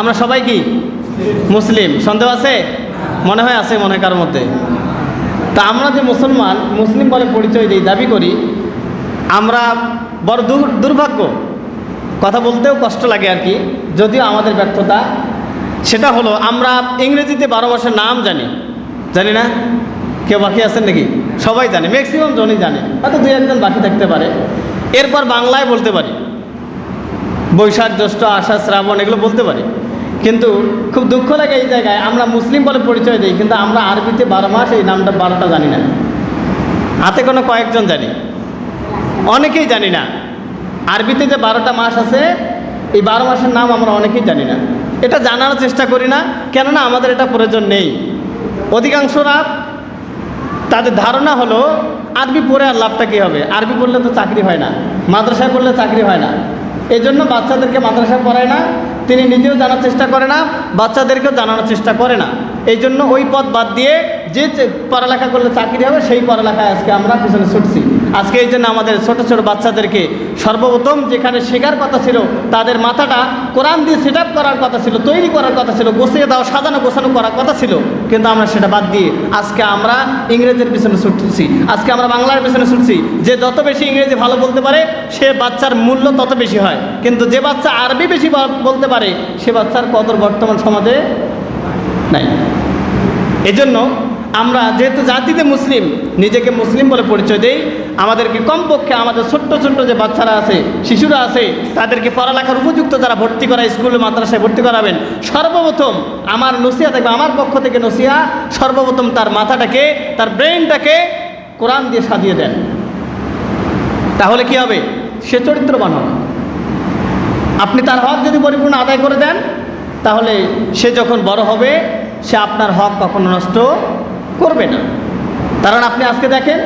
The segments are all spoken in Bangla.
আমরা সবাই কি? মুসলিম। সন্দেহ আছে? মনে হয় আছে মনে কার মধ্যে। তা আমরা যে মুসলমান, মুসলিম বলে পরিচয় দিই, দাবি করি, আমরা বড় দুর- দুর্ভাগ্য। কথা বলতেও কষ্ট লাগে আর কি, যদিও আমাদের ব্যর্থতা। সেটা হলো, আমরা ইংরেজিতে বারো মাসের নাম জানি। জানি না? কেউ বাকি আছেন নাকি? সবাই জানে ম্যাক্সিমাম জনই জানে। হয়তো দুই একজন বাকি থাকতে পারে। এরপর বাংলায় বলতে পারি। বৈশাখ, জ্যৈষ্ঠ, আষাঢ়, শ্রাবণ, এগুলো বলতে পারি। কিন্তু খুব দুঃখ লাগে এই জায়গায়। আমরা মুসলিম বলে পরিচয় দিই, কিন্তু আমরা আরবিতে বারো মাস এই নামটা বারোটা জানি না। হাতে কোনো কয়েকজন জানি। অনেকেই জানি না। আরবিতে যে বারোটা মাস আছে, এই বারো মাসের নাম আমরা অনেকেই জানি না। এটা জানার চেষ্টা করি না, কেননা আমাদের এটা প্রয়োজন নেই। অধিকাংশরা তাদের ধারণা হলো, আরবি পড়ে আর লাভটা কী হবে? আরবি পড়লে তো চাকরি হয় না। মাদ্রাসায় পড়লে চাকরি হয় না। এই জন্য বাচ্চাদেরকে মাদ্রাসায় পড়ায় না। তিনি নিজেও জানার চেষ্টা করে না, বাচ্চাদেরকেও জানানোর চেষ্টা করে না। এই জন্য ওই পথ বাদ দিয়ে যে পড়ালেখা করলে চাকরি হবে, সেই পড়ালেখায় আজকে আমরা পিছনে ছুটছি। আজকে এই জন্য আমাদের ছোট ছোট বাচ্চাদেরকে সর্বপ্রথম যেখানে শেখার কথা ছিল, তাদের মাথাটা কোরআন দিয়ে সেট করার কথা ছিল, তৈরি করার কথা ছিল, গোছিয়ে দেওয়া সাজানো, গোছানো করার কথা ছিল। কিন্তু আমরা সেটা বাদ দিয়ে আজকে আমরা ইংরেজের পিছনে ছুটছি। আজকে আমরা বাংলার পিছনে ছুটছি। যে যত বেশি ইংরেজি ভালো বলতে পারে, সে বাচ্চার মূল্য তত বেশি হয়। কিন্তু যে বাচ্চা আরবি বেশি বলতে পারে, সে বাচ্চার কদর বর্তমান সমাজে নাই। এজন্য আমরা যেহেতু জাতিতে মুসলিম, নিজেকে মুসলিম বলে পরিচয় দেই, আমাদেরকে কমপক্ষে আমাদের ছোট্ট ছোট্ট যে বাচ্চারা আছে, শিশুরা আছে, তাদেরকে পড়ালেখার উপযুক্ত যারা ভর্তি করা স্কুলে, মাদ্রাসায় ভর্তি করাবেন, সর্বপ্রথম আমার নসিয়া থাকবে, আমার পক্ষ থেকে নসিয়া সর্বপ্রথম তার মাথাটাকে, তার ব্রেনটাকে কোরআন দিয়ে সাজিয়ে দেন। তাহলে কি হবে? সে চরিত্রবান হবে। আপনি তার হক যদি পরিপূর্ণ আদায় করে দেন, তাহলে সে যখন বড় হবে, সে আপনার হক কখনো নষ্ট করবে না। কারণ আপনি আজকে দেখেন,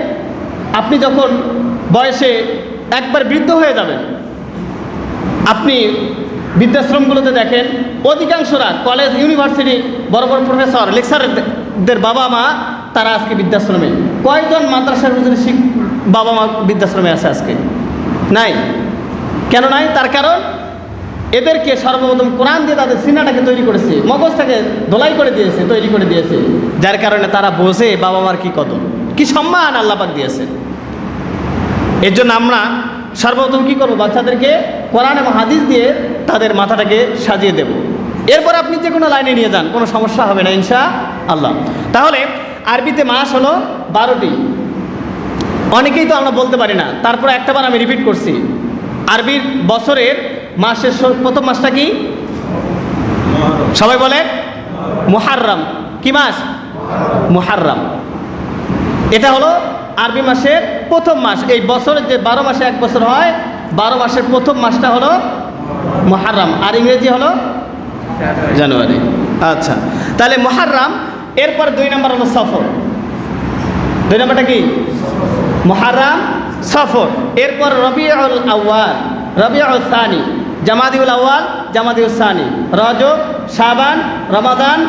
আপনি যখন বয়সে একবার বৃদ্ধ হয়ে যাবেন, আপনি বৃদ্ধাশ্রমগুলোতে দেখেন, অধিকাংশরা কলেজ, ইউনিভার্সিটি, বড় বড় প্রফেসর, লেকচারদের বাবা মা তারা আজকে বৃদ্ধাশ্রমে। কয়েকজন মাদ্রাসার ভিতরে শিখ বাবা মা বৃদ্ধাশ্রমে আছে আজকে? নাই। কেন নাই? তার কারণ এদেরকে সর্বপ্রথম কোরআন দিয়ে তাদের সিনাটাকে তৈরি করেছে মগজটাকে ধোলাই করে দিয়েছে, তৈরি করে দিয়েছে। যার কারণে তারা বোঝে বাবা মার কি কত কি সম্মান আল্লাপাক দিয়েছে। এর জন্য আমরা সর্বপ্রথম কী করব? বাচ্চাদেরকে কোরআন এবং হাদিস দিয়ে তাদের মাথাটাকে সাজিয়ে দেব। এরপর আপনি যে কোনো লাইনে নিয়ে যান, কোনো সমস্যা হবে না ইনশা আল্লাহ তাহলে আরবিতে মাস হলো বারোটি। অনেকেই তো আমরা বলতে পারি না, তারপর একটাবার আমি রিপিট করছি। আরবির বছরের মাসের প্রথম মাসটা কি? সবাই বলে? মুহাররম। কি মাস? মুহাররম। এটা হলো আরবি মাসের প্রথম মাস। এই বছরের যে বারো মাসে এক বছর হয়, বারো মাসের প্রথম মাসটা হলো মহারাম আর ইংরেজি হলো জানুয়ারি। আচ্ছা। তাহলে মহারাম এরপর দুই নম্বর হলো সফর। দুই নম্বরটা কি? মহারাম সফর। এরপর রবিউল আউয়াল, রবিউল সানি। জামাদিউল আউয়াল জামাদিউল সানি। রজব, শাবান, রমাদান,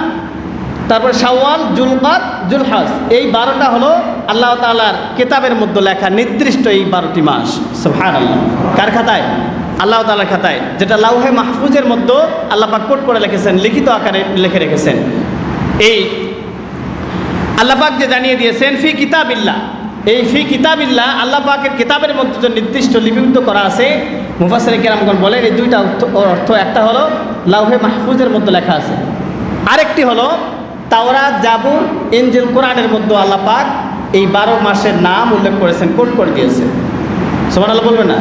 তারপর শাওয়াল, জুলকাত, জুলহাজ। এই বারোটা হলো আল্লাহ তাআলার কিতাবের মধ্যে লেখা নির্দিষ্ট এই বারোটি মাস। সুবহান আল্লাহ কার খাতায়? আল্লাহ তাআলার খাতায়। যেটা লাউহে মাহফুজের মধ্যে আল্লাহ কোট করে লিখেছেন লিখিত আকারে লিখে রেখেছেন। এই আল্লাহ পাক যে জানিয়ে দিয়েছেন, ফি কিতাবিল্লাহ। এই ফি কিতাবিল্লা আল্লাহ পাকের কিতাবের মধ্যে যে নির্দিষ্ট লিপিবদ্ধ করা আছে মুফাসের কেরামগণ বলেন, এই দুইটা অর্থ- একটা হলো লাউহে মাহফুজের মধ্যে লেখা আছে। আরেকটি হলো তাওরা জাবুর ইঞ্জিল কোরআনের মধ্যে আল্লাহ পাক এই বারো মাসের নাম উল্লেখ করেছেন, কোট করে দিয়েছে সোমান আল্লাহ বলবে না?